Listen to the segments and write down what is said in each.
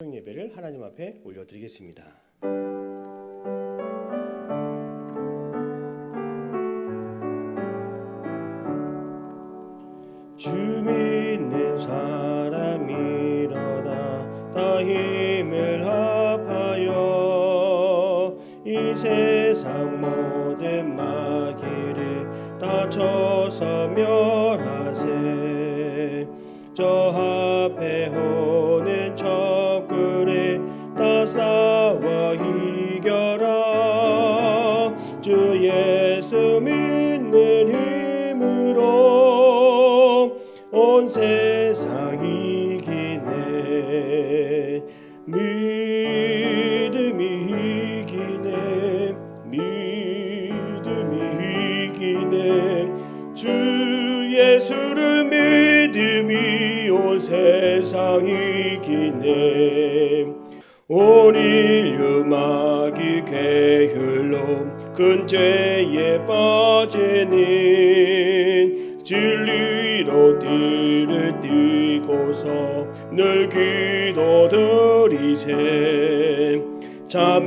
예배를 하나님 앞에 올려드리겠습니다. 주 믿는 사람 일어나 다 힘을 합하여 이 세상 모든 마귀를 다 쳐서 멸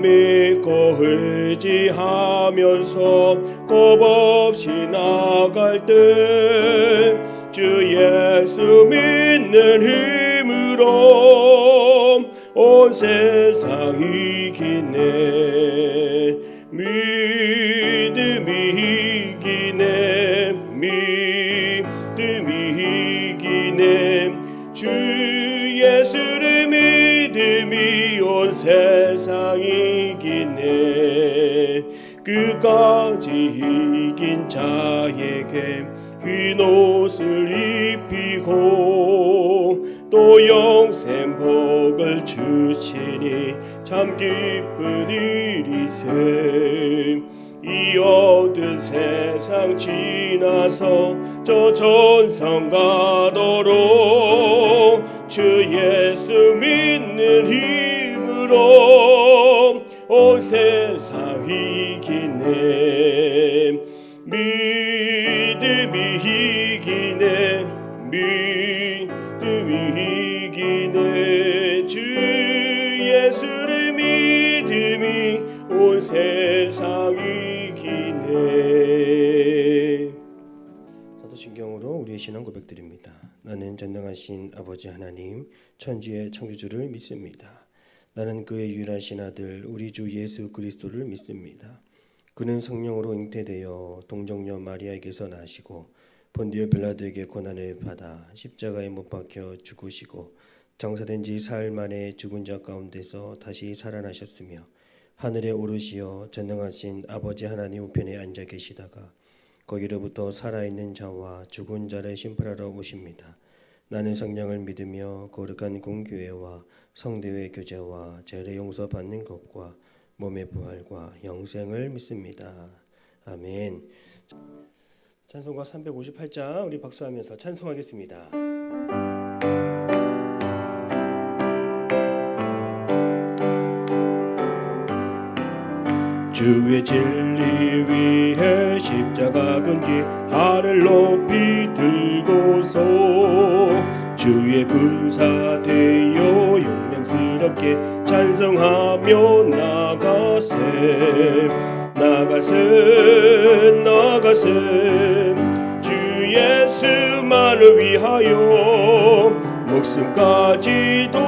믿고 의지하면서 겁없이 나갈 때 주 예수 믿는 힘으로 온 세상 이기네 믿 자에게 흰 옷을 입히고 또 영생 복을 주시니 참 기쁜 일이세. 이 얻은 세상 지나서 저 전성 가도록 주 예수 믿는 힘으로 온 세상 이기네 믿음이 이기네 믿음이 이기네 주 예수를 믿음이 온 세상 이기네 사도신경으로 우리의 신앙 고백드립니다. 나는 전능하신 아버지 하나님 천지의 창조주를 믿습니다. 나는 그의 유일하신 아들 우리 주 예수 그리스도를 믿습니다. 그는 성령으로 잉태되어 동정녀 마리아에게서 나시고 본디오 빌라도에게 고난을 받아 십자가에 못 박혀 죽으시고 장사된 지 사흘 만에 죽은 자 가운데서 다시 살아나셨으며 하늘에 오르시어 전능하신 아버지 하나님 우편에 앉아 계시다가 거기로부터 살아있는 자와 죽은 자를 심판하러 오십니다. 나는 성령을 믿으며 거룩한 공교회와 성대의 교제와 죄를 용서받는 것과 몸의 부활과 영생을 믿습니다. 아멘. 찬송가 358장 우리 박수하면서 찬송하겠습니다. 주의 진리 위해 십자가 근기 하늘 높이 들고서 주의 군사 되어 용맹스럽게 찬송하며 나가세 나가세 나가세 주 예수만을 위하여 목숨까지도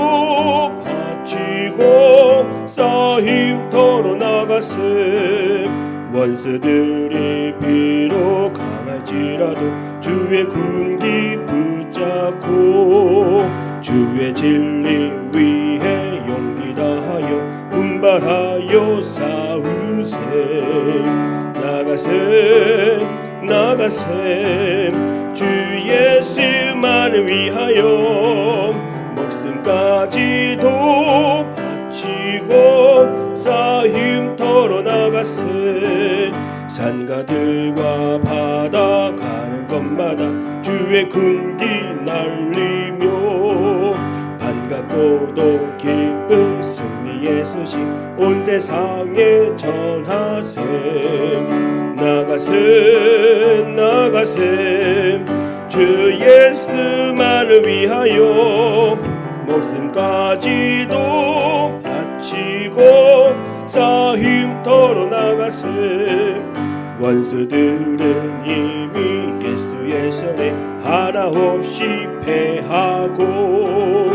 바치고 쌓임터로 나가세 원수들이 비록 강할지라도 주의 군기 붙잡고 주의 진리 위해 용기 다하여 분발하여 싸우세. 나가세 나가세. 주 예수만을 위하여 목숨까지도 바치고 쌓임터로 나가세. 산가들과 바다 가는 곳마다 주의 군기 날리 며 반갑고도 기쁜 승리의 소식 온 세상에 전하세 나가세 나가세 주 예수만을 위하여 목숨 목숨까지도 바치고 쌓임터로 나갔음 원수들은 이미 예수의 손에 하나 없이 패하고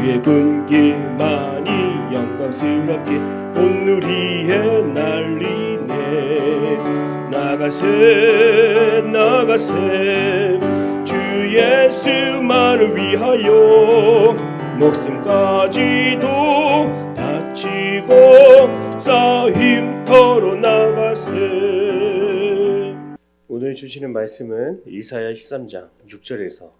주의 군길만이 영광스럽게 온누리에 날리네. 나가세 나가세. 주 예수만을 위하여 목숨까지도 바치고 쌓임터로 나가세. 오늘 주시는 말씀은 이사야 13장 6절에서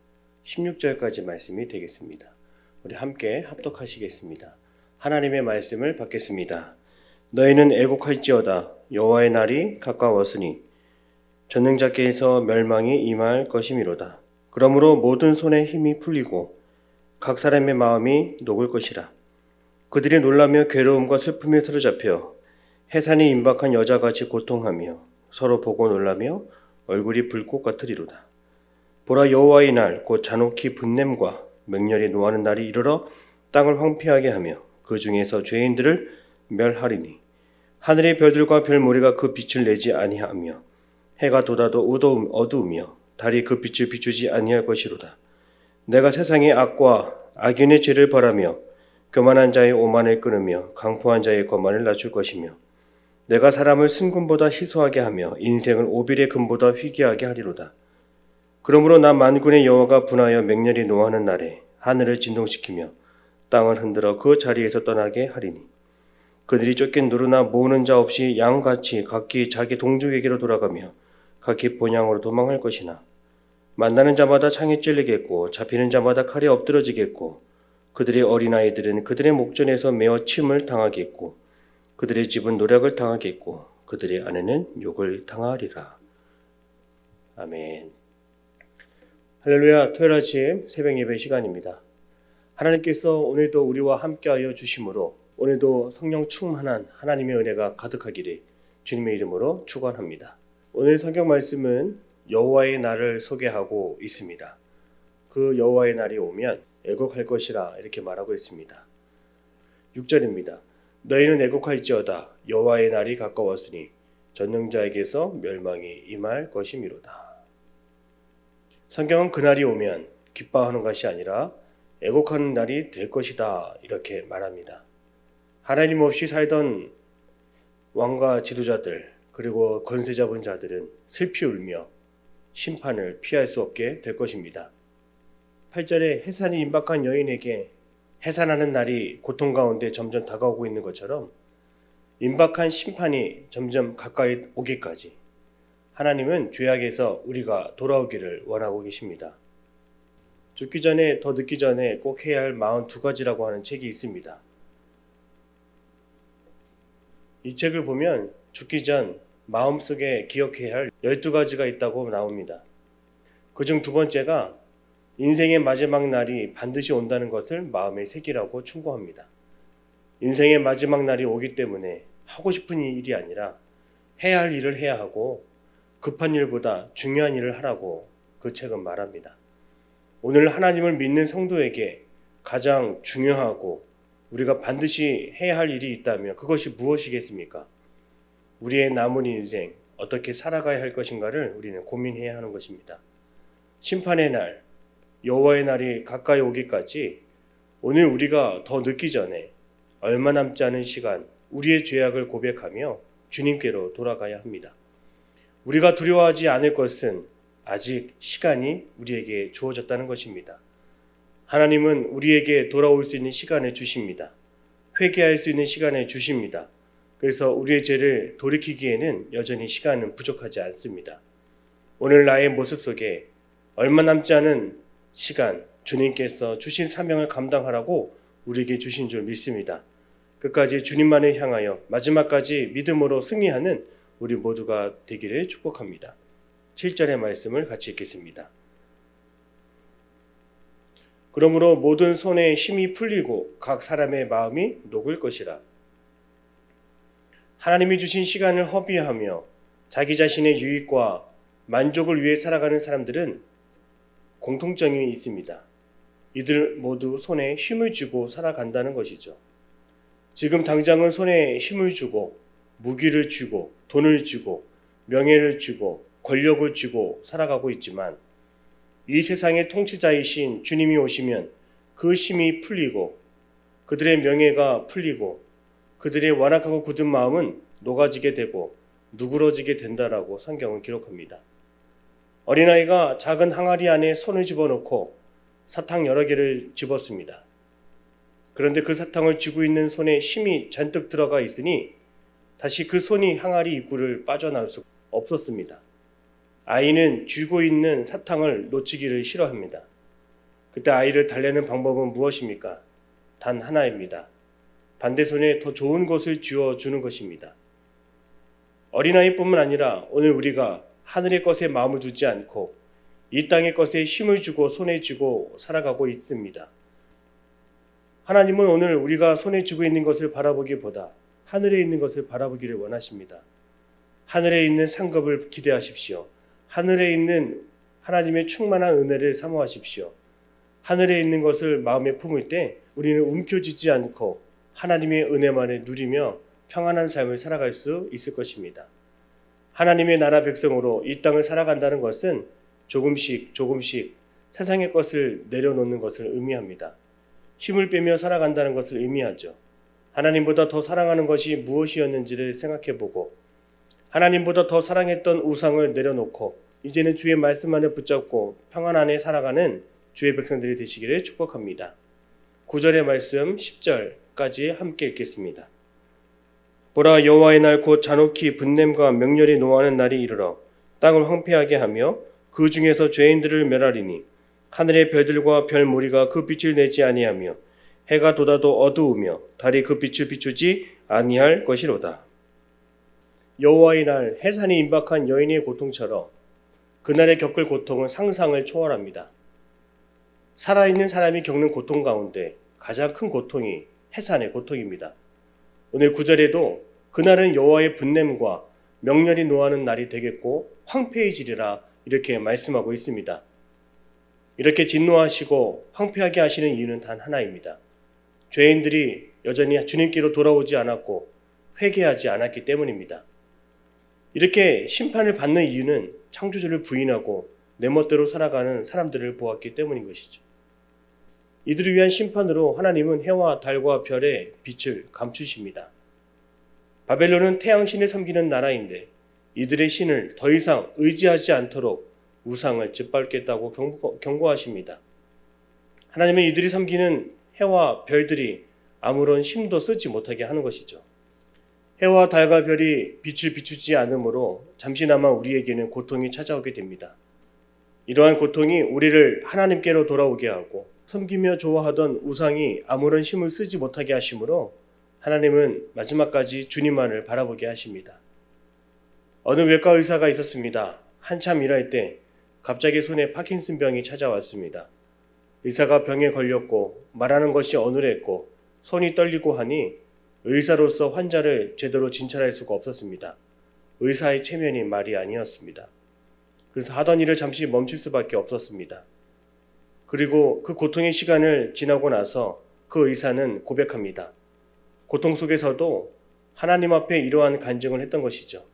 16절까지 말씀이 되겠습니다. 우리 함께 합독하시겠습니다. 하나님의 말씀을 받겠습니다. 너희는 애곡할지어다 여호와의 날이 가까웠으니 전능자께서 멸망이 임할 것이미로다. 그러므로 모든 손에 힘이 풀리고 각 사람의 마음이 녹을 것이라. 그들이 놀라며 괴로움과 슬픔에 사로잡혀 해산이 임박한 여자같이 고통하며 서로 보고 놀라며 얼굴이 불꽃 같으리로다. 보라 여호와의 날 곧 잔혹히 분냄과 맹렬히 노하는 날이 이르러 땅을 황폐하게 하며 그 중에서 죄인들을 멸하리니 하늘의 별들과 별무리가 그 빛을 내지 아니하며 해가 돋아도 어두우며 달이 그 빛을 비추지 아니할 것이로다. 내가 세상의 악과 악인의 죄를 벌하며 교만한 자의 오만을 끊으며 강포한 자의 거만을 낮출 것이며 내가 사람을 승금보다 희소하게 하며 인생을 오빌의 금보다 희귀하게 하리로다. 그러므로 나 만군의 여호와가 분하여 맹렬히 노하는 날에 하늘을 진동시키며 땅을 흔들어 그 자리에서 떠나게 하리니 그들이 쫓긴 누르나 모으는 자 없이 양같이 각기 자기 동족에게로 돌아가며 각기 본향으로 도망할 것이나 만나는 자마다 창에 찔리겠고 잡히는 자마다 칼에 엎드러지겠고 그들의 어린아이들은 그들의 목전에서 메어 침을 당하겠고 그들의 집은 노력을 당하겠고 그들의 아내는 욕을 당하리라. 아멘. 할렐루야. 토요일 아침 새벽 예배 시간입니다. 하나님께서 오늘도 우리와 함께하여 주심으로 오늘도 성령 충만한 하나님의 은혜가 가득하기를 주님의 이름으로 축원합니다. 오늘 성경 말씀은 여호와의 날을 소개하고 있습니다. 그 여호와의 날이 오면 애곡할 것이라 이렇게 말하고 있습니다. 6절입니다. 너희는 애곡할지어다 여호와의 날이 가까웠으니 전능자에게서 멸망이 임할 것이미로다. 성경은 그날이 오면 기뻐하는 것이 아니라 애곡하는 날이 될 것이다 이렇게 말합니다. 하나님 없이 살던 왕과 지도자들 그리고 권세 잡은 자들은 슬피 울며 심판을 피할 수 없게 될 것입니다. 8절에 해산이 임박한 여인에게 해산하는 날이 고통 가운데 점점 다가오고 있는 것처럼 임박한 심판이 점점 가까이 오기까지 하나님은 죄악에서 우리가 돌아오기를 원하고 계십니다. 죽기 전에 더 늦기 전에 꼭 해야 할 42가지라고 하는 책이 있습니다. 이 책을 보면 죽기 전 마음속에 기억해야 할 12가지가 있다고 나옵니다. 그중 두 번째가 인생의 마지막 날이 반드시 온다는 것을 마음에 새기라고 충고합니다. 인생의 마지막 날이 오기 때문에 하고 싶은 일이 아니라 해야 할 일을 해야 하고 급한 일보다 중요한 일을 하라고 그 책은 말합니다. 오늘 하나님을 믿는 성도에게 가장 중요하고 우리가 반드시 해야 할 일이 있다면 그것이 무엇이겠습니까? 우리의 남은 인생 어떻게 살아가야 할 것인가를 우리는 고민해야 하는 것입니다. 심판의 날, 여호와의 날이 가까이 오기까지 오늘 우리가 더 늦기 전에 얼마 남지 않은 시간 우리의 죄악을 고백하며 주님께로 돌아가야 합니다. 우리가 두려워하지 않을 것은 아직 시간이 우리에게 주어졌다는 것입니다. 하나님은 우리에게 돌아올 수 있는 시간을 주십니다. 회개할 수 있는 시간을 주십니다. 그래서 우리의 죄를 돌이키기에는 여전히 시간은 부족하지 않습니다. 오늘 나의 모습 속에 얼마 남지 않은 시간 주님께서 주신 사명을 감당하라고 우리에게 주신 줄 믿습니다. 끝까지 주님만을 향하여 마지막까지 믿음으로 승리하는 우리 모두가 되기를 축복합니다. 7절의 말씀을 같이 읽겠습니다. 그러므로 모든 손에 힘이 풀리고 각 사람의 마음이 녹을 것이라. 하나님이 주신 시간을 허비하며 자기 자신의 유익과 만족을 위해 살아가는 사람들은 공통점이 있습니다. 이들 모두 손에 힘을 쥐고 살아간다는 것이죠. 지금 당장은 손에 힘을 주고 무기를 쥐고 돈을 쥐고 명예를 쥐고 권력을 쥐고 살아가고 있지만 이 세상의 통치자이신 주님이 오시면 그 힘이 풀리고 그들의 명예가 풀리고 그들의 완악하고 굳은 마음은 녹아지게 되고 누그러지게 된다라고 성경은 기록합니다. 어린아이가 작은 항아리 안에 손을 집어넣고 사탕 여러 개를 집었습니다. 그런데 그 사탕을 쥐고 있는 손에 힘이 잔뜩 들어가 있으니 다시 그 손이 항아리 입구를 빠져나올 수 없었습니다. 아이는 쥐고 있는 사탕을 놓치기를 싫어합니다. 그때 아이를 달래는 방법은 무엇입니까? 단 하나입니다. 반대 손에 더 좋은 것을 쥐어 주는 것입니다. 어린아이뿐만 아니라 오늘 우리가 하늘의 것에 마음을 두지 않고 이 땅의 것에 힘을 주고 손에 쥐고 살아가고 있습니다. 하나님은 오늘 우리가 손에 쥐고 있는 것을 바라보기보다 하늘에 있는 것을 바라보기를 원하십니다. 하늘에 있는 상급을 기대하십시오. 하늘에 있는 하나님의 충만한 은혜를 사모하십시오. 하늘에 있는 것을 마음에 품을 때 우리는 움켜쥐지 않고 하나님의 은혜만을 누리며 평안한 삶을 살아갈 수 있을 것입니다. 하나님의 나라 백성으로 이 땅을 살아간다는 것은 조금씩 조금씩 세상의 것을 내려놓는 것을 의미합니다. 힘을 빼며 살아간다는 것을 의미하죠. 하나님보다 더 사랑하는 것이 무엇이었는지를 생각해 보고 하나님보다 더 사랑했던 우상을 내려놓고 이제는 주의 말씀 안에 붙잡고 평안 안에 살아가는 주의 백성들이 되시기를 축복합니다. 9절의 말씀 10절까지 함께 읽겠습니다. 보라 여호와의 날 곧 잔혹히 분냄과 명렬히 노하는 날이 이르러 땅을 황폐하게 하며 그 중에서 죄인들을 멸하리니 하늘의 별들과 별 무리가 그 빛을 내지 아니하며 해가 돋아도 어두우며 달이 그 빛을 비추지 아니할 것이로다. 여호와의 날 해산이 임박한 여인의 고통처럼 그날에 겪을 고통은 상상을 초월합니다. 살아있는 사람이 겪는 고통 가운데 가장 큰 고통이 해산의 고통입니다. 오늘 구절에도 그날은 여호와의 분냄과 명렬히 노하는 날이 되겠고 황폐해지리라 이렇게 말씀하고 있습니다. 이렇게 진노하시고 황폐하게 하시는 이유는 단 하나입니다. 죄인들이 여전히 주님께로 돌아오지 않았고 회개하지 않았기 때문입니다. 이렇게 심판을 받는 이유는 창조주를 부인하고 내 멋대로 살아가는 사람들을 보았기 때문인 것이죠. 이들을 위한 심판으로 하나님은 해와 달과 별의 빛을 감추십니다. 바벨론은 태양신을 섬기는 나라인데 이들의 신을 더 이상 의지하지 않도록 우상을 짓밟겠다고 경고, 경고하십니다. 하나님은 이들이 섬기는 해와 별들이 아무런 힘도 쓰지 못하게 하는 것이죠. 해와 달과 별이 빛을 비추지 않으므로 잠시나마 우리에게는 고통이 찾아오게 됩니다. 이러한 고통이 우리를 하나님께로 돌아오게 하고 섬기며 좋아하던 우상이 아무런 힘을 쓰지 못하게 하시므로 하나님은 마지막까지 주님만을 바라보게 하십니다. 어느 외과 의사가 있었습니다. 한참 일할 때 갑자기 손에 파킨슨 병이 찾아왔습니다. 의사가 병에 걸렸고 말하는 것이 어눌했고 손이 떨리고 하니 의사로서 환자를 제대로 진찰할 수가 없었습니다. 의사의 체면이 말이 아니었습니다. 그래서 하던 일을 잠시 멈출 수밖에 없었습니다. 그리고 그 고통의 시간을 지나고 나서 그 의사는 고백합니다. 고통 속에서도 하나님 앞에 이러한 간증을 했던 것이죠.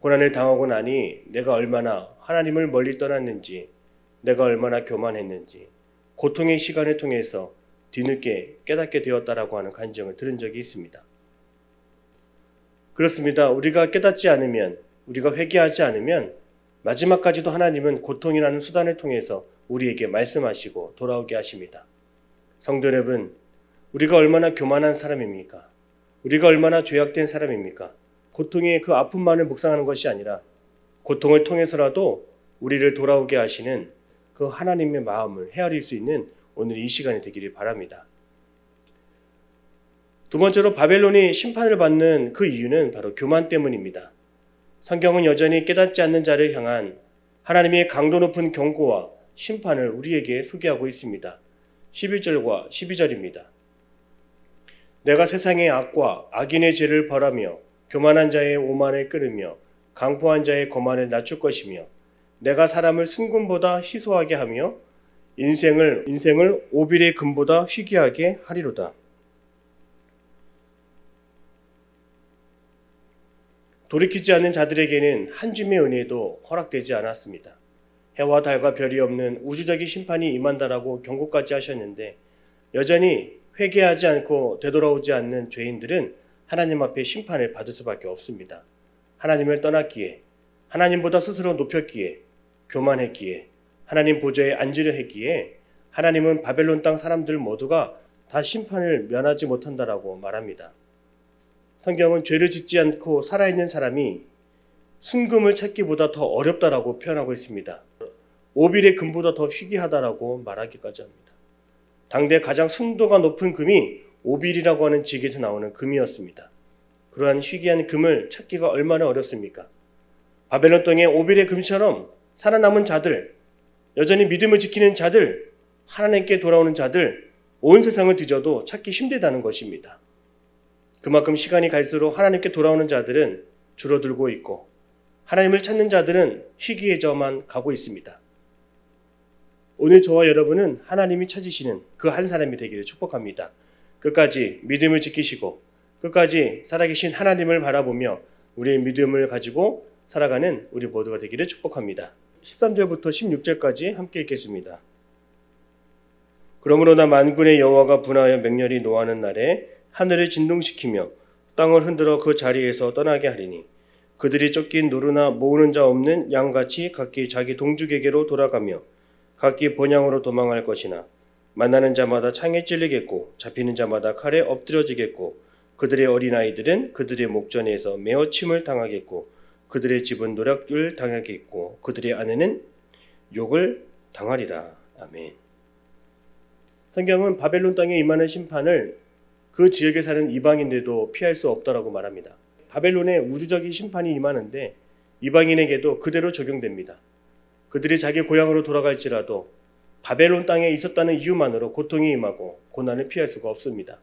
고난을 당하고 나니 내가 얼마나 하나님을 멀리 떠났는지, 내가 얼마나 교만했는지, 고통의 시간을 통해서 뒤늦게 깨닫게 되었다라고 하는 간증을 들은 적이 있습니다. 그렇습니다. 우리가 깨닫지 않으면, 우리가 회개하지 않으면 마지막까지도 하나님은 고통이라는 수단을 통해서 우리에게 말씀하시고 돌아오게 하십니다. 성도 여러분, 우리가 얼마나 교만한 사람입니까? 우리가 얼마나 죄악된 사람입니까? 고통의 그 아픔만을 묵상하는 것이 아니라 고통을 통해서라도 우리를 돌아오게 하시는 그 하나님의 마음을 헤아릴 수 있는 오늘 이 시간이 되기를 바랍니다. 두 번째로 바벨론이 심판을 받는 그 이유는 바로 교만 때문입니다. 성경은 여전히 깨닫지 않는 자를 향한 하나님의 강도 높은 경고와 심판을 우리에게 소개하고 있습니다. 11절과 12절입니다. 내가 세상의 악과 악인의 죄를 벌하며 교만한 자의 오만을 끊으며 강포한 자의 거만을 낮출 것이며 내가 사람을 승군보다 희소하게 하며 인생을 인생을 오빌의 금보다 희귀하게 하리로다. 돌이키지 않는 자들에게는 한 줌의 은혜도 허락되지 않았습니다. 해와 달과 별이 없는 우주적인 심판이 임한다라고 경고까지 하셨는데 여전히 회개하지 않고 되돌아오지 않는 죄인들은 하나님 앞에 심판을 받을 수밖에 없습니다. 하나님을 떠났기에 하나님보다 스스로 높였기에 교만했기에 하나님 보좌에 앉으려 했기에 하나님은 바벨론 땅 사람들 모두가 다 심판을 면하지 못한다라고 말합니다. 성경은 죄를 짓지 않고 살아있는 사람이 순금을 찾기보다 더 어렵다라고 표현하고 있습니다. 오빌의 금보다 더 희귀하다라고 말하기까지 합니다. 당대 가장 순도가 높은 금이 오빌이라고 하는 직에서 나오는 금이었습니다. 그러한 희귀한 금을 찾기가 얼마나 어렵습니까? 바벨론 땅의 오빌의 금처럼 살아남은 자들, 여전히 믿음을 지키는 자들, 하나님께 돌아오는 자들, 온 세상을 뒤져도 찾기 힘들다는 것입니다. 그만큼 시간이 갈수록 하나님께 돌아오는 자들은 줄어들고 있고 하나님을 찾는 자들은 희귀해져만 가고 있습니다. 오늘 저와 여러분은 하나님이 찾으시는 그 한 사람이 되기를 축복합니다. 끝까지 믿음을 지키시고 끝까지 살아계신 하나님을 바라보며 우리의 믿음을 가지고 살아가는 우리 모두가 되기를 축복합니다. 13절부터 16절까지 함께 읽겠습니다. 그러므로 나 만군의 여호와가 분하여 맹렬히 노하는 날에 하늘을 진동시키며 땅을 흔들어 그 자리에서 떠나게 하리니 그들이 쫓긴 노루나 모으는 자 없는 양같이 각기 자기 동족에게로 돌아가며 각기 본향으로 도망할 것이나 만나는 자마다 창에 찔리겠고 잡히는 자마다 칼에 엎드려지겠고 그들의 어린아이들은 그들의 목전에서 메어 침을 당하겠고 그들의 집은 노략을 당하겠고 그들의 아내는 욕을 당하리라. 아멘. 성경은 바벨론 땅에 임하는 심판을 그 지역에 사는 이방인들도 피할 수 없다라고 말합니다. 바벨론의 우주적인 심판이 임하는데 이방인에게도 그대로 적용됩니다. 그들이 자기 고향으로 돌아갈지라도 바벨론 땅에 있었다는 이유만으로 고통이 임하고 고난을 피할 수가 없습니다.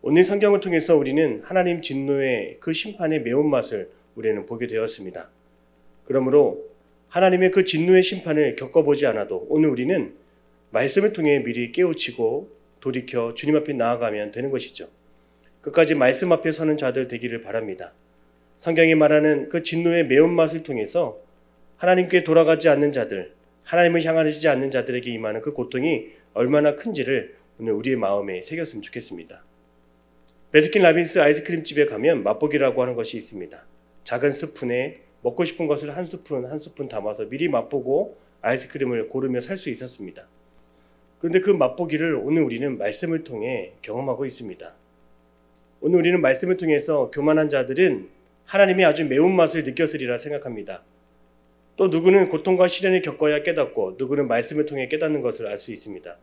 오늘 성경을 통해서 우리는 하나님 진노의 그 심판의 매운맛을 우리는 보게 되었습니다. 그러므로 하나님의 그 진노의 심판을 겪어보지 않아도 오늘 우리는 말씀을 통해 미리 깨우치고 돌이켜 주님 앞에 나아가면 되는 것이죠. 끝까지 말씀 앞에 서는 자들 되기를 바랍니다. 성경이 말하는 그 진노의 매운맛을 통해서 하나님께 돌아가지 않는 자들, 하나님을 향하지 않는 자들에게 임하는 그 고통이 얼마나 큰지를 오늘 우리의 마음에 새겼으면 좋겠습니다. 베스킨 라빈스 아이스크림 집에 가면 맛보기라고 하는 것이 있습니다. 작은 스푼에 먹고 싶은 것을 한 스푼 한 스푼 담아서 미리 맛보고 아이스크림을 고르며 살 수 있었습니다. 그런데 그 맛보기를 오늘 우리는 말씀을 통해 경험하고 있습니다. 오늘 우리는 말씀을 통해서 교만한 자들은 하나님이 아주 매운맛을 느꼈으리라 생각합니다. 또 누구는 고통과 시련을 겪어야 깨닫고 누구는 말씀을 통해 깨닫는 것을 알 수 있습니다.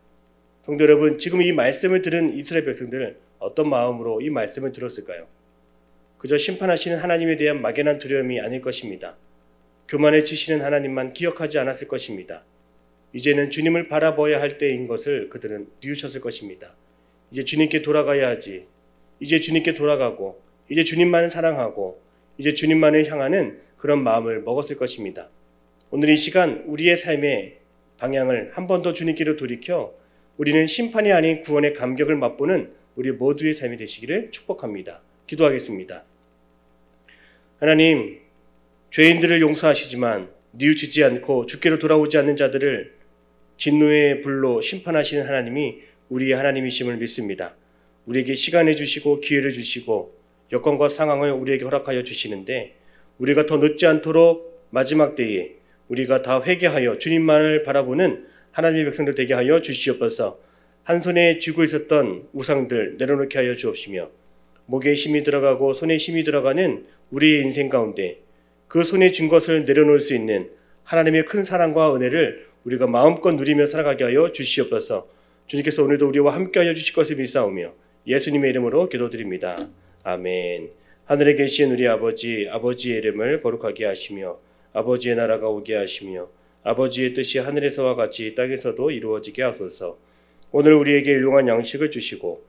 성도 여러분, 지금 이 말씀을 들은 이스라엘 백성들 어떤 마음으로 이 말씀을 들었을까요? 그저 심판하시는 하나님에 대한 막연한 두려움이 아닐 것입니다. 교만을 치시는 하나님만 기억하지 않았을 것입니다. 이제는 주님을 바라봐야 할 때인 것을 그들은 뉘우쳤을 것입니다. 이제 주님께 돌아가야 하지. 이제 주님께 돌아가고, 이제 주님만을 사랑하고, 이제 주님만을 향하는 그런 마음을 먹었을 것입니다. 오늘 이 시간 우리의 삶의 방향을 한 번 더 주님께로 돌이켜 우리는 심판이 아닌 구원의 감격을 맛보는 우리 모두의 삶이 되시기를 축복합니다. 기도하겠습니다. 하나님, 죄인들을 용서하시지만 뉘우치지 않고 주께로 돌아오지 않는 자들을 진노의 불로 심판하시는 하나님이 우리의 하나님이심을 믿습니다. 우리에게 시간을 주시고 기회를 주시고 여건과 상황을 우리에게 허락하여 주시는데 우리가 더 늦지 않도록 마지막 때에 우리가 다 회개하여 주님만을 바라보는 하나님의 백성들 되게 하여 주시옵소서. 한 손에 쥐고 있었던 우상들 내려놓게 하여 주옵시며 목에 힘이 들어가고 손에 힘이 들어가는 우리의 인생 가운데 그 손에 쥔 것을 내려놓을 수 있는 하나님의 큰 사랑과 은혜를 우리가 마음껏 누리며 살아가게 하여 주시옵소서. 주님께서 오늘도 우리와 함께하여 주실 것을 믿사오며 예수님의 이름으로 기도드립니다. 아멘. 하늘에 계신 우리 아버지, 아버지의 이름을 거룩하게 하시며 아버지의 나라가 오게 하시며 아버지의 뜻이 하늘에서와 같이 땅에서도 이루어지게 하소서. 오늘 우리에게 일용한 양식을 주시고